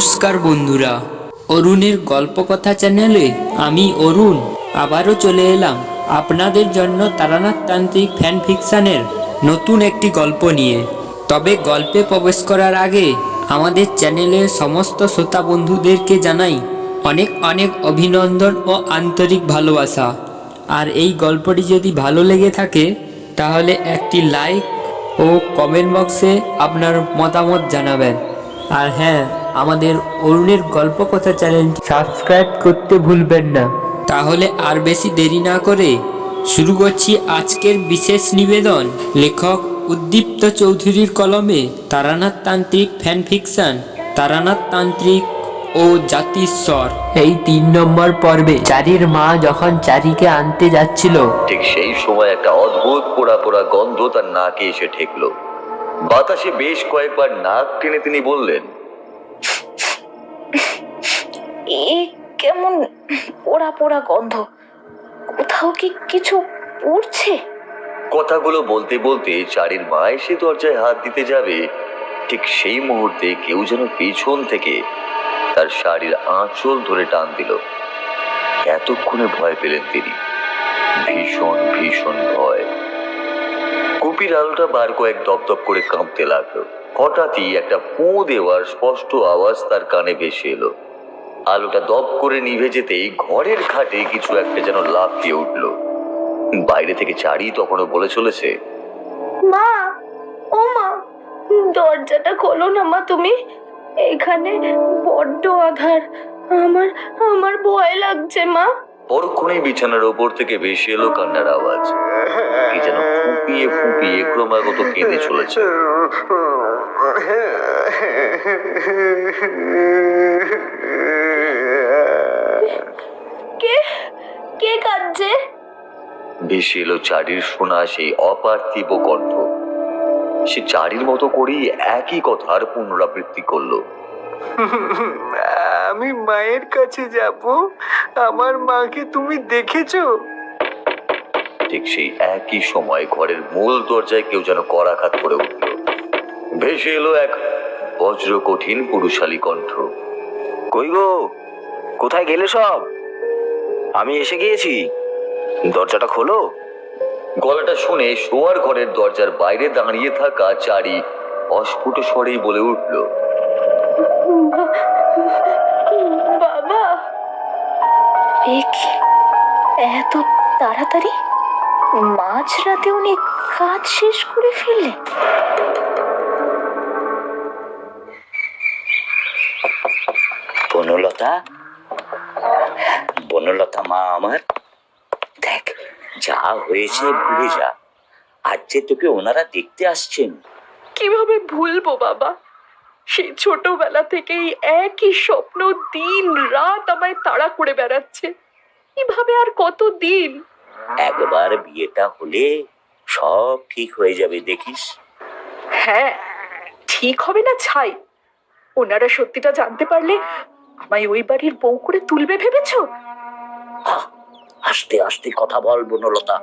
নমস্কার বন্ধুরা। অরুণের গল্পকথা চ্যানেলে আমি অরুণ আবারও চলে এলাম আপনাদের জন্য তারানাথ তান্ত্রিক ফ্যান ফিকশানের নতুন একটি গল্প নিয়ে। তবে গল্পে প্রবেশ করার আগে আমাদের চ্যানেলের সমস্ত শ্রোতা বন্ধুদেরকে জানাই অনেক অনেক অভিনন্দন ও আন্তরিক ভালোবাসা। আর এই গল্পটি যদি ভালো লেগে থাকে, তাহলে একটি লাইক ও কমেন্ট বক্সে আপনার মতামত জানাবেন। আর হ্যাঁ আমাদের অরুণের গল্প কথা চ্যানেলটি সাবস্ক্রাইব করতে ভুলবেন না। তাহলে আর বেশি দেরি না করে শুরু করছি আজকের বিশেষ নিবেদন। লেখক উদ্দীপ্ত চৌধুরীর কলমে তারানাথ তান্ত্রিক ফ্যান ফিকশন তারানাথ তান্ত্রিক ও জাতিস্বর। এই তিন নম্বর পর্বে চারির মা যখন চারিকে আনতে যাচ্ছিল ঠিক সেই সময় একটা অদ্ভুত পোড়া পোড়া গন্ধ তার নাকে এসে ঠেকলো। বাতাসে বেশ কয়েকবার নাক টেনে তিনি বললেন এ কেমন পোড়া পোড়া গন্ধ? কোথাও কি কিছু উড়ছে কথাগুলো বলতে বলতে চারির মা এসে দরজায় হাত দিতে যাবে। ঠিক সেই মুহূর্তে কেউ যেন পেছন থেকে তার শাড়ির আঁচল ধরে টান দিল। এতক্ষণে ভয় পেলেন তিনি। ভীষণ ভীষণ ভয়। কুপির আলোটা বার কয়েক দপদপ করে কাঁপতে লাগল। হঠাৎই একটা ফুঁ দেওয়ার স্পষ্ট আওয়াজ তার কানে ভেসে এলো। আলোটা দপ করে নিভে যেতেই ঘরের খাটে কিছু একটা যেন লাফ দিয়ে উঠল। বাইরে থেকে চারি তখনও বলে চলেছে মা ও মা দরজাটা খোলো না মা তুমি। এখানে বড্ড আধার আমার আমার ভয় লাগছে মা। পরক্ষণেই বিছানার ওপর থেকে ভেসে এলো কান্নার আওয়াজ। কি যেন ফুপিয়ে ফুপিয়ে ক্রমাগত কেঁদে চলেছে। কে? কে কাঁদছে? ভেসে এলো চারির শোনা সেই অপার্থিব কণ্ঠ সে চারির মতো করেই একই কথার পুনরাবৃত্তি করল। আমি মায়ের কাছে যাব? আমার মাকে তুমি দেখেছ? ঠিক সেই একই সময় ঘরের মূল দরজায় কেউ যেন করাঘাত করে উঠল। ভেসে এলো এক বজ্র কঠিন পুরুষালী কণ্ঠ। কই গো? কোথায় গেলে সব? আমি এসে গিয়েছি। দরজাটা খোলো। গলাটা শুনে শোয়ার ঘরের দরজার বাইরে দাঁড়িয়ে থাকা চারি অস্ফুট স্বরেই বলে উঠল বাবা! এত তাড়াতাড়ি? মাঝরাতে উনি কাজ শেষ করে ফেললেন বনলতা বনলতা মা আমার। দেখ যা হয়েছে ভুলে যা। আজ যে তোকে ওনারা দেখতে আসছেন। কীভাবে ভুলবো বাবা? সেই ছোটবেলা থেকেই একই স্বপ্ন দিন রাত আমায় তাড়া করে বেড়াচ্ছে। কীভাবে আর কত দিন একবার বিয়েটা হলে সব ঠিক হয়ে যাবে দেখিস। হ্যাঁ ঠিক হবে না ছাই। ওনারা সত্যিটা জানতে পারলে আমায় ওই বাড়ির বউ করে তুলবে ভেবেছো? আস্তে আস্তে কথা বল বনলতা।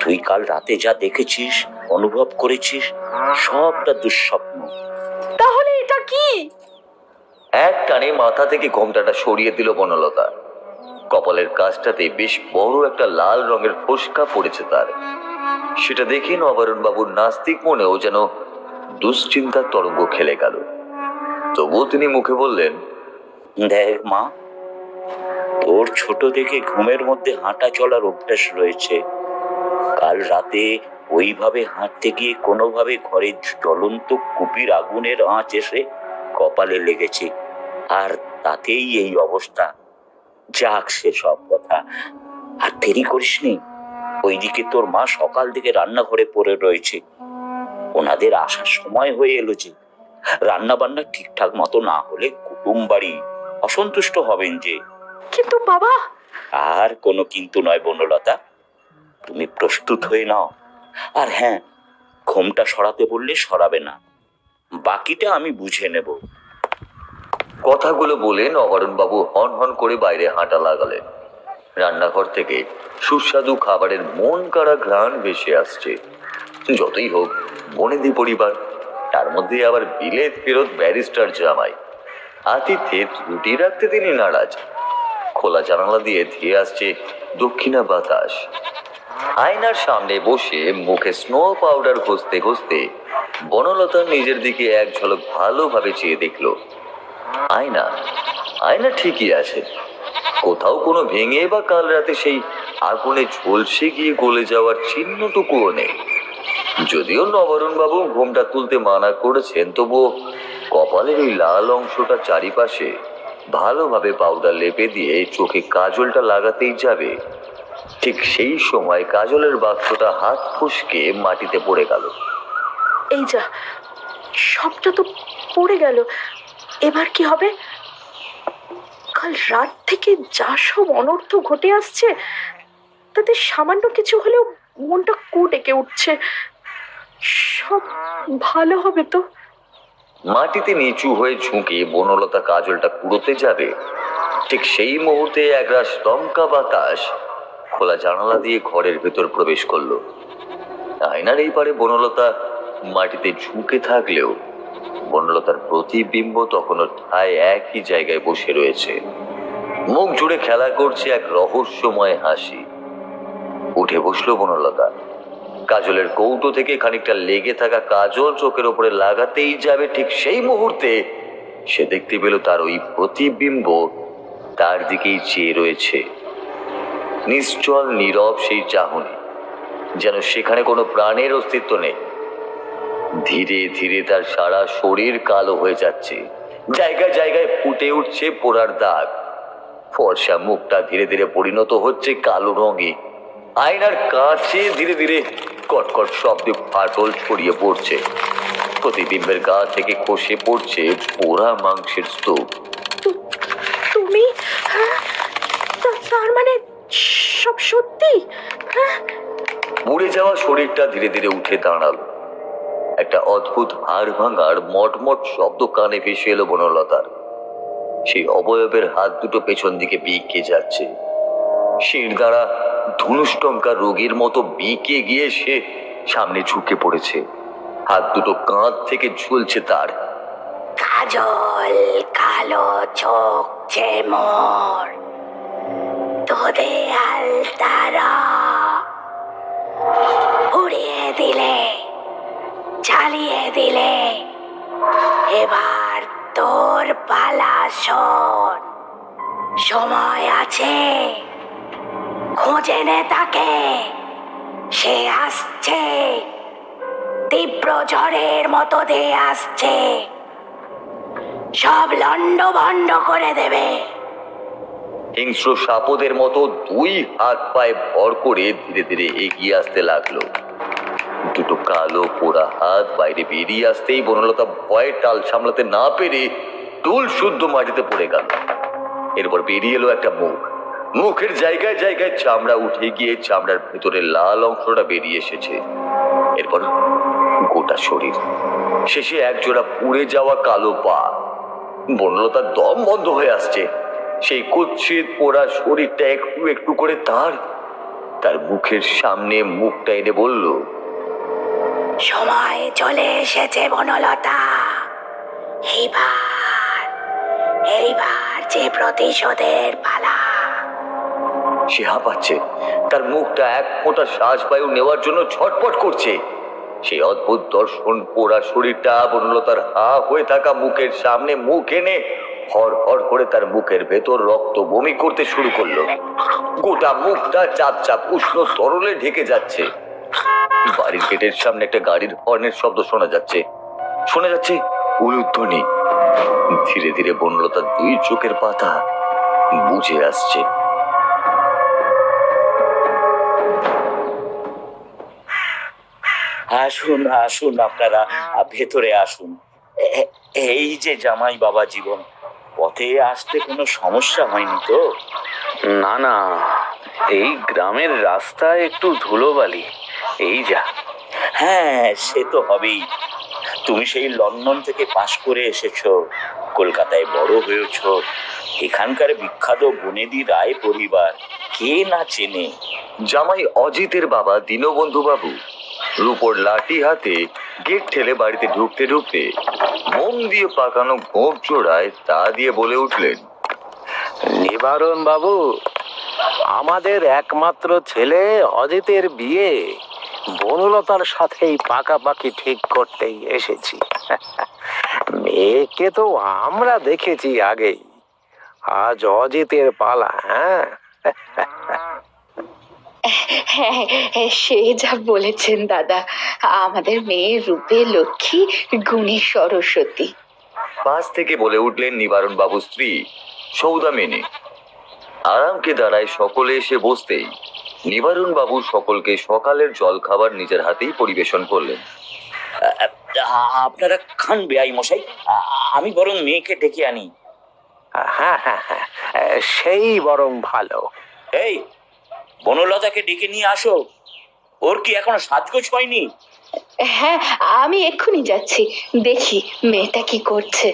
তুই কাল রাতে যা দেখেছিস অনুভব করেছিস সবটা দুঃস্বপ্ন। তাহলে এটা কি? এক টানে মাথা থেকে ঘোমটাটা সরিয়ে দিল বনলতা। কপালের কাজটাতে বেশ বড় একটা লাল রঙের ফোসকা পড়েছে তার। সেটা দেখে নবারুণ বাবুর নাস্তিক মনেও যেন দুশ্চিন্তার তরঙ্গ খেলে গেল। তবুও তিনি মুখে বললেন দেখ মা তোর ছোট থেকে ঘুমের মধ্যে হাঁটা চলার অভ্যাস রয়েছে। কাল রাতে ওইভাবে হাঁটতে গিয়ে কোনোভাবে ঘরের জ্বলন্ত কুপির আগুনের আঁচ এসে কপালে লেগেছে। আর তাতেই এই অবস্থা। যাক সে সব কথা। আর দেরি করিস করিসনি ওইদিকে তোর মা সকাল থেকে রান্নাঘরে পড়ে রয়েছে। ওনাদের আসার সময় হয়ে এলো যে। রান্না বান্না ঠিকঠাক মতো না হলে কুটুম বাড়ি অসন্তুষ্ট হবেন যে। কিন্তু বাবা। আর কোনো কিন্তু নয় বনলতা তুমি প্রস্তুত হয়ে নাও। আর হ্যাঁ ঘোমটা সরাতে বললে সরাবে না। বাকিটা আমি বুঝে নেব। কথাগুলো বলে নবারুণ বাবু হন হন করে বাইরে হাঁটা লাগালেন। রান্নাঘর থেকে সুস্বাদু খাবারের মন কাড়া ঘ্রাণ ভেসে আসছে। যতই হোক বনেদি পরিবার তার মধ্যে আবার বিলেত ফেরত ব্যারিস্টার জামাই। আতিথ্যে ত্রুটি রাখতে তিনি নারাজ। খোলা জানালা দিয়ে ধেয়ে আসছে দক্ষিণা বাতাস। আয়নার সামনে বসে মুখে স্নো পাউডার ঘষতে ঘষতে বনলতা নিজের দিকে এক ঝলক ভালোভাবে চেয়ে দেখল। আয়না আয়না ঠিকই আছে। কোথাও কোনো ভেঙে বা কাল রাতে সেই আগুনে ঝলসে গিয়ে গলে যাওয়ার চিহ্নটুকুও নেই। যদিও নবরণ বাবু ঘুমটা তুলতে মানা করেছেন, তবুও কপালের ওই লাল অংশটা চারিপাশে ভালোভাবে পাউডার লেপে দিয়ে চোখে কাজলটা লাগাতেই যাবে। ঠিক সেই সময় কাজলের বাক্সটা হাত ফুসকে মাটিতে পড়ে গেল। এই যা, সবটা তো পড়ে গেল। এবার কি হবে? কাল রাত থেকে যা সব অনর্থ ঘটে আসছে, তাতে সামান্য কিছু হলেও মনটা কু ডেকে উঠছে। সব ভালো হবে তো? মাটিতে নিচু হয়ে ঝুঁকে বনলতা কাজলটা কুড়োতে যাবে। ঠিক সেই মুহূর্তে একরাশ দমকা বাতাস খোলা জানালা দিয়ে ঘরের ভেতর প্রবেশ করল। আয়নার এই পারে বনলতা মাটিতে ঝুঁকে থাকলেও বনলতার প্রতিবিম্ব তখনও ঠায় একই জায়গায় বসে রয়েছে। মুখ জুড়ে খেলা করছে এক রহস্যময় হাসি। উঠে বসল বনলতা। কাজলের কৌটো থেকে খানিকটা লেগে থাকা কাজল চোখের ওপরে লাগাতেই যাবে ঠিক সেই মুহূর্তে। সে দেখতে পেল তার ওই প্রতিবিম্ব তার দিকেই চেয়ে রয়েছে। নিশ্চল, নীরব সেই চাহনি, যেন সেখানে কোনো প্রাণের অস্তিত্ব নেই। ধীরে ধীরে তার সারা শরীর কালো হয়ে যাচ্ছে। জায়গায় জায়গায় ফুটে উঠছে পোড়ার দাগ। ফর্সা মুখটা ধীরে ধীরে পরিণত হচ্ছে কালো রঙে। আয়নার কাছে ধীরে ধীরে কটকট শব্দে ফাটল ছড়িয়ে পড়ছে। প্রতিবিম্বের গা থেকে খসে পড়ছে পোড়া মাংসের স্তূপ। তুমি? হ্যাঁ? তার মানে সব সত্যি? হ্যাঁ? মরে যাওয়া শরীরটা ধীরে ধীরে উঠে দাঁড়াল। একটা অদ্ভুত হাড় ভাঙার মটমট শব্দ কানে ভেসে এলো বনলতার। সেই অবয়বের হাত দুটো পেছন দিকে বিঁকে যাচ্ছে। শির দ্বারা ধনুষ্টঙ্কা রোগীর মতো বিঁকে গিয়ে সে সামনে ঝুঁকে পড়েছে। হাত দুটো কাঁধ থেকে ঝুলছে তার। কাজল, কালো চোখ যে মোর তোদে আলতারা। উড়িয়ে দিলে, চালিয়ে দিলে, এবার তোর পালা সময় আছে। খোঁজে নে তাকে সে আসছে। তীব্র ঝড়ের মতো দিয়ে আসছে। সব লন্ড ভন্ড করে দেবে। হিংস্র সাপদের মতো দুই হাত পায়ে ভর করে ধীরে ধীরে এগিয়ে আসতে লাগল। দুটো কালো পোড়া হাত বাইরে বেরিয়ে আসতেই বনলতা ভয়ে টাল সামলাতে না পেরে টুল শুদ্ধ মাটিতে পড়ে গেল। এরপর বেরিয়ে এলো একটা মুখ। মুখের জায়গায় জায়গায় চামড়া উঠে গিয়ে চামড়ার ভেতরে লাল অংশটা বেরিয়ে এসেছে। এরপর গোটা শরীর। শেষে একজোড়া পুড়ে যাওয়া কালো পা। বনলতার দম বন্ধ হয়ে আসছে। সেই কুৎসিত পোড়া শরীরটা একটু একটু করে তার তার মুখের সামনে মুখটা এনে বলল, সময় চলে এসেছে, বনলতা। এইবার এইবার যে প্রতিশোধের পালা সে হাঁপাচ্ছে। তার মুখটা এক ফোঁটা শ্বাস বায়ু নেওয়ার জন্য ছটপট করছে। সেই অদ্ভুত দর্শন পোড়া শরীরটা বনলতার হা হয়ে থাকা মুখের সামনে মুখ এনে হর হর করে তার মুখের ভেতর রক্ত বমি করতে শুরু করল। গোটা মুখটা চাপ চাপ উষ্ণ তরলে ঢেকে যাচ্ছে। বাড়ির গেটের সামনে একটা গাড়ির হর্নের শব্দ শোনা যাচ্ছে। শোনা যাচ্ছে উলুধ্বনি। ধীরে ধীরে বনলতার দুই চোখের পাতা বুঝে আসছে। আসুন আসুন আপনারা ভেতরে আসুন। এই যে জামাই বাবা জীবন পথে আসতে কোনো সমস্যা হয়নি তো? না না এই গ্রামের রাস্তায় একটু ধুলোবালি এই যা। হ্যাঁ সে তো হবেই। তুমি সেই লন্ডন থেকে পাশ করে এসেছ কলকাতায় বড় হয়েছ। এখানকার বিখ্যাত বনেদি রায় পরিবার কে না চেনে? জামাই অজিতের বাবা দীনবন্ধু বাবু রূপর লাঠি হাতে গেট ঠেলে বাড়িতে ঢুকতে ঢুকতে মোম দিয়ে পাকানো গোপ জোড়ায় তা দিয়ে বলে উঠলেন, নিবারণ বাবু, আমাদের একমাত্র ছেলে অজিতের বিয়ে। বনলতার সাথেই পাকাপাকি ঠিক করতেই এসেছি। মেয়েকে তো আমরা দেখেছি আগেই। আজ অজিতের পালা হ্যাঁ? হ্যাঁ হ্যাঁ, সে যা বলেছেন দাদা। আমাদের মেয়ে রূপে লক্ষ্মী গুণী সরস্বতী। পাশ থেকে বলে উঠলেন নিবারণ বাবু স্ত্রী সৌদামিনী আরামকে দাঁড়ায় সকলে এসে বসতেই নিবারণ বাবু সকলকে সকালের জল খাবার নিজের হাতেই পরিবেশন করলেন। আপনারা খান বেআই মশাই আমি বরং মেয়েকে ডেকে আনি। হ্যাঁ হ্যাঁ হ্যাঁ সেই বরং ভালো। এই বনলতাকে ডেকে নিয়ে আসো। ওর কি এখনও সাজগোজ হয়নি? হ্যাঁ আমি এক্ষুনি যাচ্ছি। দেখি মেয়েটা কি করছে।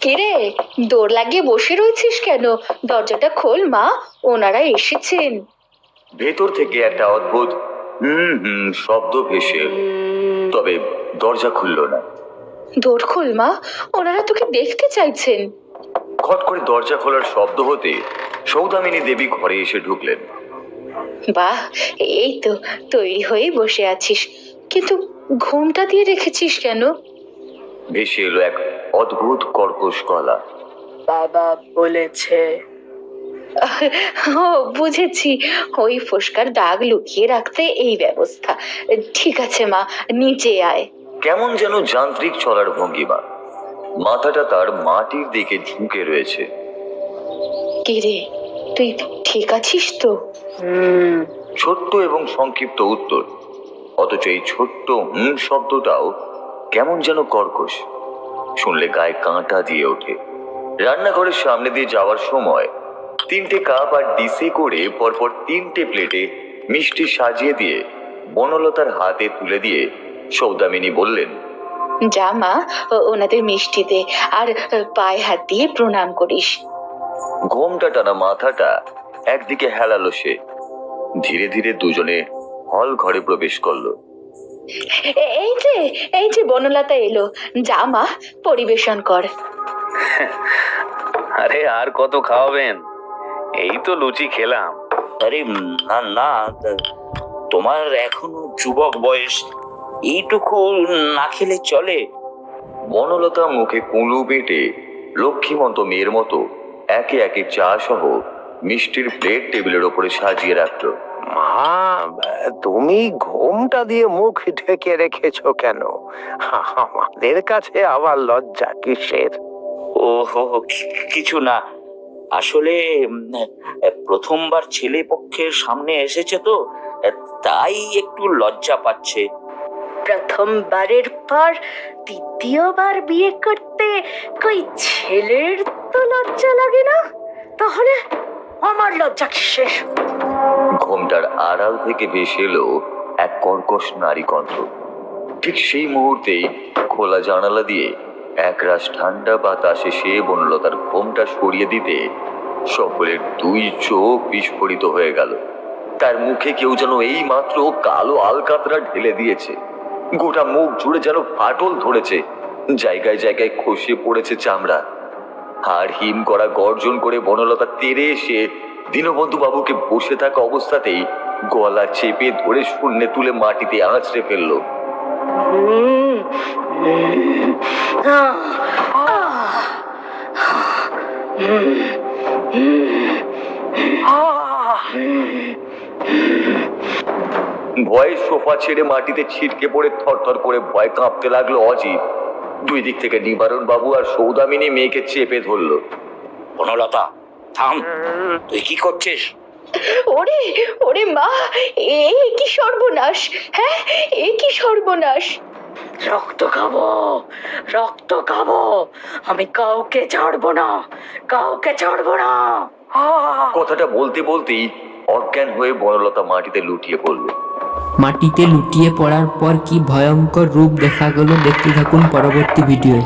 কিরে দৌড় লাগিয়ে বসে রয়েছিস কেন? দরজাটা খোল মা। ওনারা এসেছেন। ভেতর থেকে একটা অদ্ভুত হুম হুম শব্দ ভেসে তবে দরজা খুলল না। দৌড় খোল মা। ওনারা তোকে দেখতে চাইছেন। খট করে দরজা খোলার শব্দ হতে সৌদামিনী দেবী ঘরে এসে ঢুকলেন। বাহ এই তো তৈরি হয়ে বসে আছিস। কিন্তু ঘুমটা দিয়ে রেখেছিস কেন? ভেসে এলো এক অদ্ভুত কর্কশ গলা। বাবা বলেছে। ও বুঝেছি। ওই ফোসকার দাগ লুকিয়ে রাখতে এই ব্যবস্থা। ঠিক আছে মা নিচে আয়। কেমন যেন যান্ত্রিক চলার ভঙ্গিমা। মাথাটা তার মাটির দিকে ঝুঁকে রয়েছে। কিরে তুই ঠিক আছিস তো? ছোট্ট এবং সংক্ষিপ্ত উত্তর। অথচ এই ছোট্ট হুম শব্দটাও কেমন যেন কর্কশ। শুনলে গায়ে কাঁটা দিয়ে ওঠে। রান্নাঘরের সামনে দিয়ে যাওয়ার সময় তিনটে কাপ আর ডিসে করে পরপর তিনটে প্লেটে মিষ্টি সাজিয়ে দিয়ে বনলতার হাতে তুলে দিয়ে সৌদামিনী বললেন যা মা ওনাদের মিষ্টি দে আর পায়ে হাত দিয়ে প্রণাম করিস। ঘোমটা টানা মাথাটা একদিকে হেলালো সে। ধীরে ধীরে দুজনে হল ঘরে প্রবেশ করল। এই যে এই যে বনলতা এলো। যা মা পরিবেশন কর। আরে আর কত খাওয়াবেন? এই তো লুচি খেলাম। আরে না না তোমার এখনও যুবক বয়স এইটুকু না খেলে চলে? বনলতা মুখে কুলু বেটে লক্ষ্মীমন্ত মেয়ের মতো একে একে চা সহ মিষ্টির প্লেট টেবিলের ওপরে সাজিয়ে রাখল। মা তুমি ঘুমটা দিয়ে মুখ ঢেকে রেখেছো কেন? আমাদের কাছে আবার লজ্জা কিসের? ও হো হো, কিছু না। আসলে প্রথমবার ছেলে পক্ষের সামনে এসেছে তো তাই একটু লজ্জা পাচ্ছে। প্রথমবারের পর দ্বিতীয়বার বিয়ে করতে কই ছেলের তো লজ্জা লাগে না? তাহলে আমার লজ্জা কিসের? ঘোমটার আড়াল থেকে ভেসে এলো এক কর্কশ নারী কণ্ঠ। ঠিক সেই মুহূর্তেই খোলা জানালা দিয়ে একরাশ ঠান্ডা বাতাস এসে বনলতার ঘোমটা সরিয়ে দিতে সকলের দুই চোখ বিস্ফোরিত হয়ে গেল। তার মুখে কেউ যেন এই মাত্র কালো আলকাতরা ঢেলে দিয়েছে। গোটা মুখ জুড়ে যেন ফাটল ধরেছে জায়গায় জায়গায় খসে পড়েছে চামড়া আর হিম করা গর্জন করে বনলতা তেরে এসে দীনবন্ধু বাবুকে বসে থাকা অবস্থাতেই গলা চেপে ধরে শূন্যে তুলে মাটিতে আঁচড়ে ফেলল হুম, ভয়ে সোফা ছেড়ে মাটিতে ছিটকে পড়ে থরথর করে ভয় কাঁপতে লাগল অজিত। দুই দিক থেকে নিবারণ বাবু আর সৌদামিনী মেয়েকে চেপে ধরলো। বনলতা থাম। তুই কি করছিস? ওরে ওরে মা এ কি সর্বনাশ হ্যাঁ? এ কি সর্বনাশ? রক্ত খাব রক্ত খাব। আমি কাউকে ছাড়বো না কাউকে ছাড়বো না। কথাটা বলতে বলতেই অজ্ঞান হয়ে বনলতা মাটিতে লুটিয়ে পড়ল। মাটিতে লুটিয়ে পড়ার পর কি ভয়ঙ্কর রূপ দেখা গেল দেখতে থাকুন পরবর্তী ভিডিও